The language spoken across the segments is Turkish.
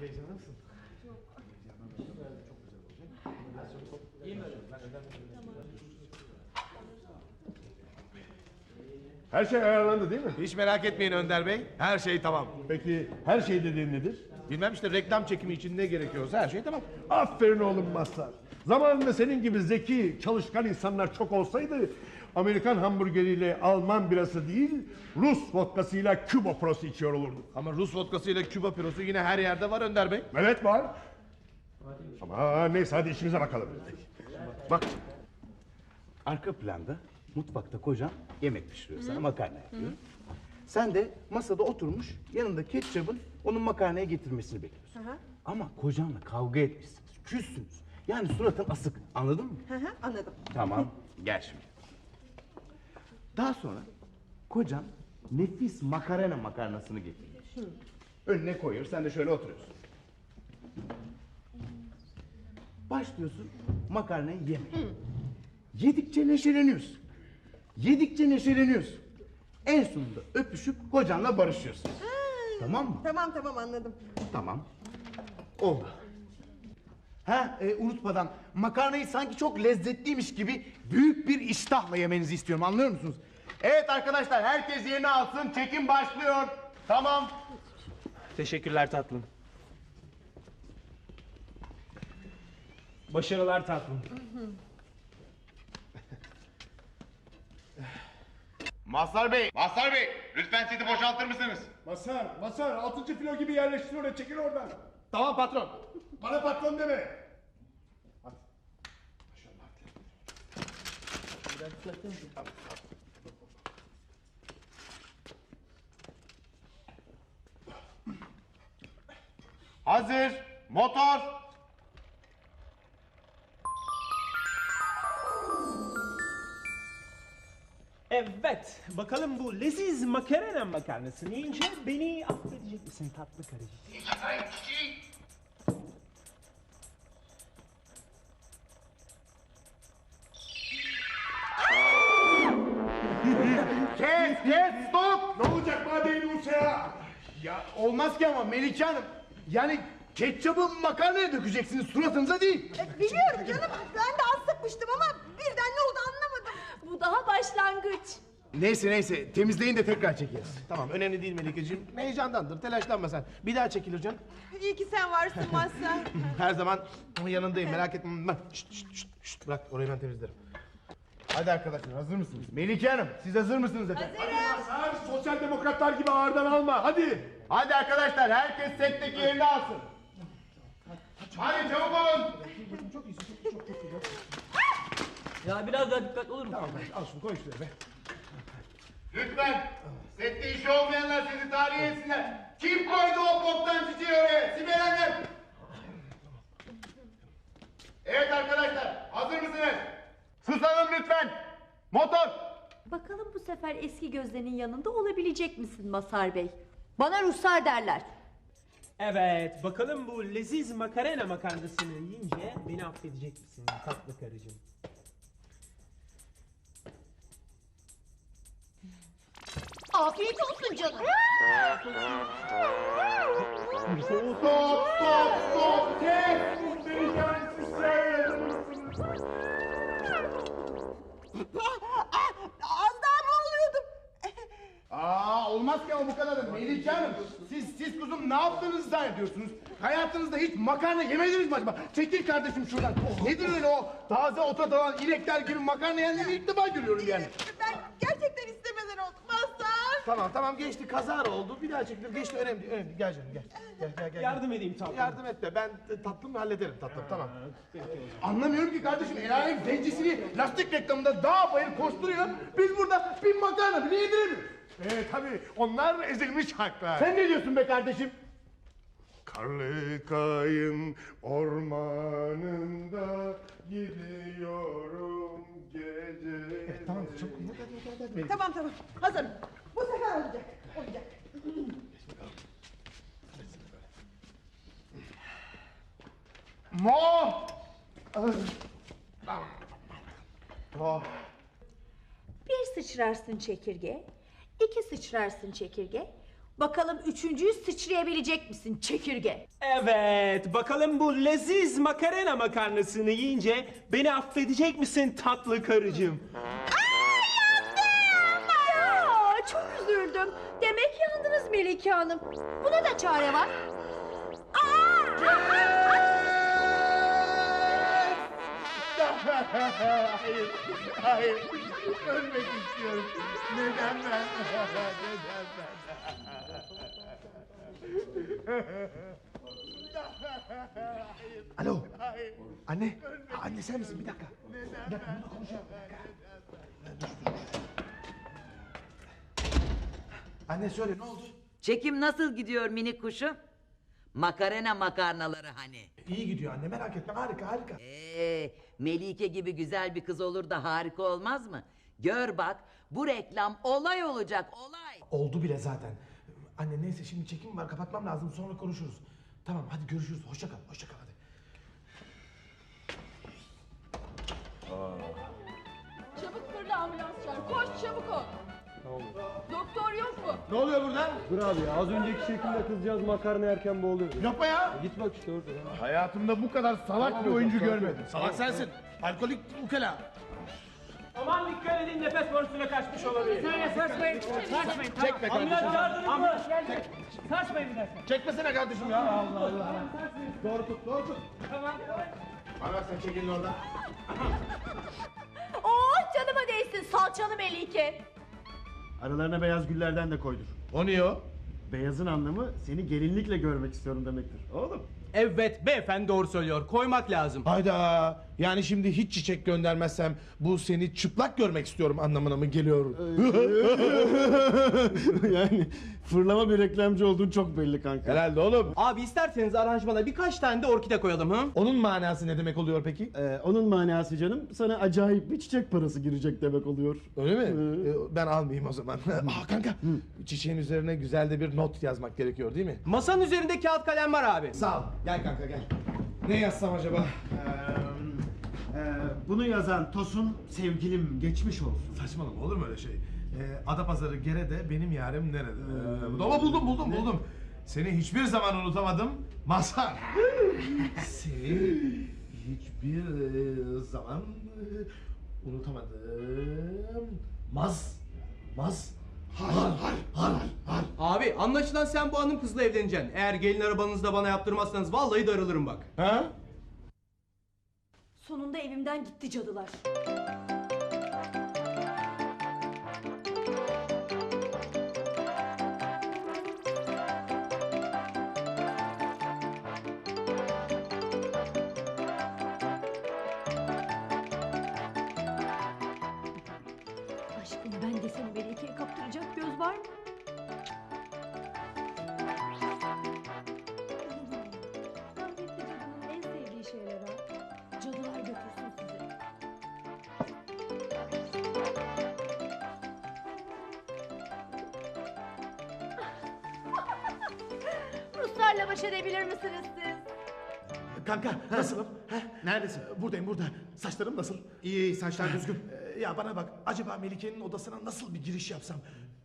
Heyecanlısın. Her şey ayarlandı değil mi? Hiç merak etmeyin Önder Bey. Her şey tamam. Peki her şey dediğin nedir? Bilmem işte reklam çekimi için ne gerekiyorsa her şey tamam. Aferin oğlum Mazhar. Zamanında senin gibi zeki, çalışkan insanlar çok olsaydı Amerikan hamburgeriyle Alman birası değil, Rus vodkasıyla Küba prosu içiyor olurduk. Ama Rus vodkası ile Küba pirosu yine her yerde var Önder Bey. Evet var. Ama neyse hadi işimize bakalım. Bak. Arka planda mutfakta kocan yemek pişiriyor sana makarna yapıyor. Sen de masada oturmuş yanında ketçabın onun makarnaya getirmesini bekliyorsun. Ama kocanla kavga etmişsiniz, küssünüz. Yani suratın asık anladın mı? Hı hı, Anladım. Tamam gel şimdi. Daha sonra kocan nefis makarna makarnasını getiriyor. Önüne koyuyor sen de şöyle oturuyorsun. Başlıyorsun makarnayı yemeye. Yedikçe neşeleniyorsun. Yedikçe neşeleniyorsun. En sonunda öpüşüp kocanla barışıyorsun. Tamam mı? Tamam tamam anladım. Tamam. Oldu. Ha e, unutmadan makarnayı sanki çok lezzetliymiş gibi büyük bir iştahla yemenizi istiyorum anlıyor musunuz? Evet arkadaşlar herkes yerini alsın çekim başlıyor. Tamam. Teşekkürler tatlım. Başarılar tatlım. Mazhar Bey, Mazhar Bey, lütfen seti boşaltır mısınız? Masar, Masar, altıncı filo gibi yerleştir oraya, çekil oradan. Tamam patron. Bana patron deme. Hazır, motor. Evet, bakalım bu leziz makarna makarnasını yiyince beni affedecek misin tatlı karıcığım? Kes kes stop. Ne olacak madeyi Rusya'ya? Ya olmaz ki ama Melike Hanım. Yani ketçabı makarnaya dökeceksiniz suratınıza değil. E, biliyorum canım. Ben de az sıkmıştım ama birden ne oldu anlamadım. Bu daha başlangıç. Neyse neyse temizleyin de tekrar çekeriz. Tamam önemli değil Melikeciğim. Heyecandandır telaşlanma sen. Bir daha çekilir canım. İyi ki sen varsın Mazhar. Her zaman yanındayım merak etme. Şşt, şşt, şşt, şşt. Bırak orayı ben temizlerim. Hadi arkadaşlar hazır mısınız? Melike Hanım siz hazır mısınız efendim? Masar, sosyal demokratlar gibi ağırdan alma, hadi. Hadi arkadaşlar herkes setteki yerini alsın. Hadi çabuk olun. Ya biraz daha dikkatli olur mu? Al şunu koy şuraya be. Lütfen, sette işi olmayanlar sizi tahliye etsinler. Kim koydu o boktan çiçeği oraya? Sibel Hanım. Evet arkadaşlar, hazır mısınız? Susalım lütfen. Motor. Bakalım bu sefer eski gözlerinin yanında olabilecek misin Masar Bey? Bana ruhsar derler. Evet, bakalım bu leziz makarna makarnasını yiyince beni affedecek misin tatlı karıcığım? Afiyet olsun canım. Stop, stop, stop. Kes. Melike Hanım Az daha mı oluyordum? Aa olmaz ki ama bu kadar da Melike Hanım. Siz siz kuzum ne yaptığınızı zannediyorsunuz? Hayatınızda hiç makarna yemediniz mi acaba? Çekil kardeşim şuradan. Nedir öyle o taze ota dalan inekler gibi makarna yiyenleri ilk defa görüyorum yani. Ben gerçekten Mazhar. Tamam tamam geçti kazara oldu. Bir daha çekilir geçti önemli değil, önemli. değil. Gel canım gel. Gel gel gel. Yardım edeyim tatlım. Yardım et de ben e, tatlımı hallederim tatlım tamam. Anlamıyorum ki kardeşim el alem zencisini lastik reklamında dağ bayır koşturuyor. Biz burada bir makarna bile yediremiyoruz. Ee, tabii onlar ezilmiş haklar. Sen ne diyorsun be kardeşim? Karlı kayın ormanında gidiyorum gece. tamam çok Tamam tamam hazırım. Bu sefer olacak. Olacak. Mo! Oh. Bir sıçrarsın çekirge, iki sıçrarsın çekirge, Bakalım üçüncüyü sıçrayabilecek misin çekirge? Evet, bakalım bu leziz makarena makarnasını yiyince beni affedecek misin tatlı karıcığım? Ya çok üzüldüm. Demek yandınız Melike Hanım. Buna da çare var. Hayır, hayır. Ölmek istiyorum. Neden ben? Neden Alo. Anne. Anne sen misin? Bir dakika. Bir dakika bununla konuşalım. Anne söyle ne oldu? Çekim nasıl gidiyor minik kuşum? Makarena makarnaları hani. İyi gidiyor anne merak etme harika harika. Ee, Melike gibi güzel bir kız olur da harika olmaz mı? Gör bak bu reklam olay olacak olay. Oldu bile zaten. Anne neyse şimdi çekim var kapatmam lazım sonra konuşuruz. Tamam hadi görüşürüz hoşça kal hoşça kal hadi. Çabuk fırla ambulans çağır. Koş çabuk ol. Doktor yok mu? Ne oluyor burada? Dur abi ya az önceki şekilde kızcağız makarna yerken boğuluyor. Yapma ya. Git bak işte orada. Hayatımda bu kadar salak bir oyuncu görmedim. Salak sensin. Alkolik ukala. Aman dikkat edin nefes borusuna kaçmış olabilir. Saçmayın. Saçmayın. Çekme kardeşim. Ambulans geldi. Saçmayın bir dakika. Çekmesene kardeşim ya. Allah Allah. Doğru tut doğru tut. Tamam. Bana sen çekilin oradan. Oh canıma değsin salçalı Melike. Aralarına beyaz güllerden de koydur. O niye o? Beyazın anlamı seni gelinlikle görmek istiyorum demektir. Oğlum. Evet beyefendi doğru söylüyor. Koymak lazım. Hayda. Yani şimdi hiç çiçek göndermezsem bu seni çıplak görmek istiyorum anlamına mı geliyor? yani fırlama bir reklamcı olduğun çok belli kanka. Herhalde oğlum. Abi isterseniz aranjmana birkaç tane de orkide koyalım hı? Onun manası ne demek oluyor peki? Ee, onun manası canım sana acayip bir çiçek parası girecek demek oluyor. Öyle mi? Ee, Ben almayayım o zaman. Aa kanka. Çiçeğin üzerine güzel de bir not yazmak gerekiyor değil mi? Masanın üzerinde kağıt kalem var abi. Sağ ol. Gel kanka gel. Ne yazsam acaba? Ee, bunu yazan Tosun sevgilim geçmiş olsun. Saçmalama olur mu öyle şey? Ee, Adapazarı Gere'de benim yarim nerede? Ee, ama buldum buldum buldum. Seni hiçbir zaman unutamadım. Mazhar. Seni hiçbir e, zaman e, unutamadım. Maz. Maz. Har har har har. Abi anlaşılan sen bu hanım kızla evleneceksin. Eğer gelin arabanızı da bana yaptırmazsanız vallahi darılırım bak. Ha? Sonunda evimden gitti cadılar. Ruslarla baş edebilir misiniz siz? Kanka nasılım? Neredesin? Buradayım burada. Saçlarım nasıl? İyi iyi saçlar düzgün. ya bana bak acaba Melike'nin odasına nasıl bir giriş yapsam?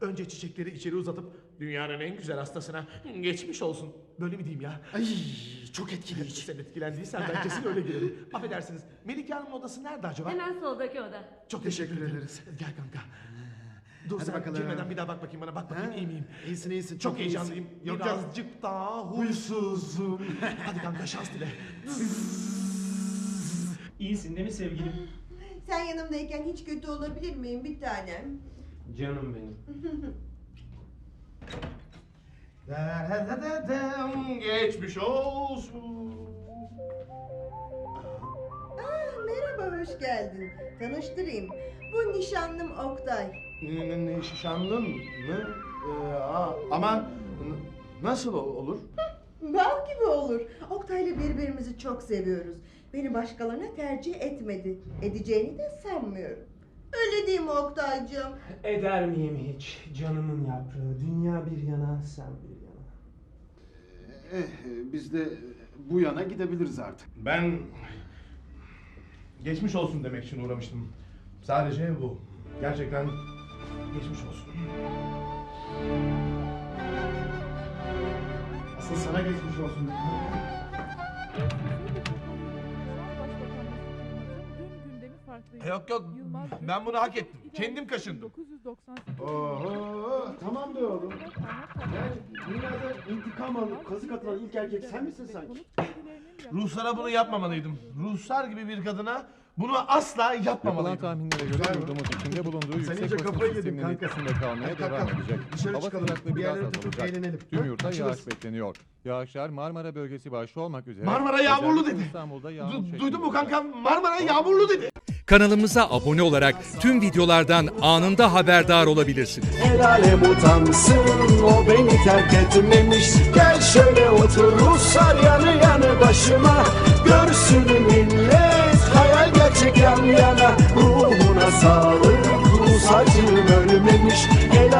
Önce çiçekleri içeri uzatıp dünyanın en güzel hastasına geçmiş olsun. Böyle mi diyeyim ya? Ay çok etkileyici. Sen etkilendiysen ben kesin öyle girerim. Affedersiniz. Melike Hanım'ın odası nerede acaba? Hemen soldaki oda. Çok teşekkür ederiz. Gel kanka. Dur sen bakalım. girmeden bir daha bak bakayım bana. Bak bakayım iyi miyim? İyisin iyisin. Çok heyecanlıyım. Yok yok. Birazcık daha huysuzum. Hadi kanka şans dile. İyisin değil mi sevgilim? Sen yanımdayken hiç kötü olabilir miyim bir tanem? Canım benim. Geçmiş olsun. Aa, merhaba hoş geldin. Tanıştırayım. Bu nişanlım Oktay. Nişanlın mı? Ee, aa, ama nasıl olur? Bal gibi olur. Oktay'la birbirimizi çok seviyoruz. Beni başkalarına tercih etmedi. Edeceğini de sanmıyorum. Öyle değil mi Oktay'cığım? Eder miyim hiç? Canımın yaprağı. Dünya bir yana, sen bir yana. Eh, biz de bu yana gidebiliriz artık. Ben geçmiş olsun demek için uğramıştım. Sadece bu. Gerçekten geçmiş olsun. Asıl sana geçmiş olsun. Yok yok ben bunu hak ettim. Kendim kaşındım. Oho, tamam be oğlum. Yani dünyada intikam alıp kazık atılan ilk erkek sen misin sanki? Ruhsara bunu yapmamalıydım. Ruhsar gibi bir kadına bunu asla Yapılan yapmamalıydım. tahminlere göre yurdumuz içinde bulunduğu yüksek basınç kafayı sisteminin kanka. etkisinde kalmaya Hadi devam edecek. dışarı Hava çıkalım, sıcaklığı bir biraz yerlere tutup azalacak. eğlenelim. Tüm Ha, yurtta açılırız. yağış bekleniyor. Yağışlar Marmara bölgesi başta olmak üzere. Marmara yağmurlu özellikle dedi. İstanbul'da yağmur Du- şeklinde duydun mu olacak. kanka? Marmara yağmurlu dedi. Kanalımıza abone olarak tüm videolardan anında haberdar olabilirsiniz. El alem utansın o beni terk etmemiş Gel şöyle otur Ruslar yanı yanı başıma Görsün millet gerçek yan yana Ruhuna sağlık. Rus acım ölmemiş. El